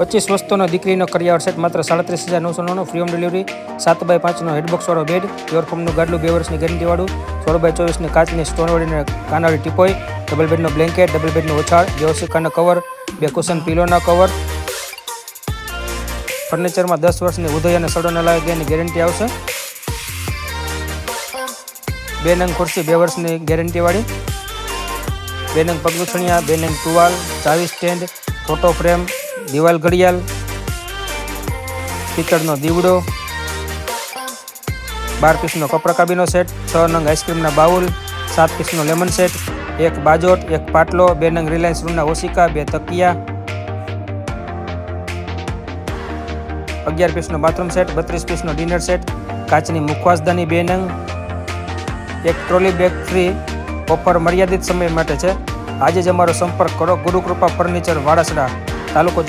પચીસ વસ્તુનો દીકરીનો કરિયાવર સેટ માત્ર સાડત્રીસ હજાર નવસો નવનો ફ્રી હોમ ડિલિવરી સાત બાય પાંચનો હેડબોક્સવાળો બેડ પ્યોર ફોમનું ગાડલું, બે વર્ષની ગેરંટીવાળું સોળ બાય ચોવીસની કાચની સ્ટોનવાળીને કાનાવાળી ટીપોય ડબલ બેડનો બ્લેન્કેટ ડબલ બેડનો ઓછાળ બે કવર બે કુશન પીલોના કવર ફર્નિચરમાં દસ વર્ષની ઉદય અને સડો ન લાગે એની ગેરંટી આવશે. બે નંગ ખુરશી, બે વર્ષની ગેરંટીવાળી બે નંગ પગલુછણિયા બે નંગ ટુવાલ, ચાવી સ્ટેન્ડ ફોટો ફ્રેમ દિવાલ ઘડિયાળ, પિત્તળનો દીવડો, બાર પીસનો કપરકાબીનો સેટ, છ નંગ આઈસ્ક્રીમના બાઉલ, સાત પીસનો લેમન સેટ, એક બાજોટ, એક પાટલો, બે નંગ રિલાયન્સ રૂમના ઓશિકા, બે તકિયા, અગિયાર પીસનો બાથરૂમ સેટ, બત્રીસ પીસનો ડિનર સેટ, કાચની મુખવાસદાની બે નંગ, એક ટ્રોલી બેગ ફ્રી, ઓફર મર્યાદિત સમય માટે છે. આજે જ અમારો સંપર્ક કરો ગુરુકૃપા ફર્નિચર વાડાસડા તાલુકો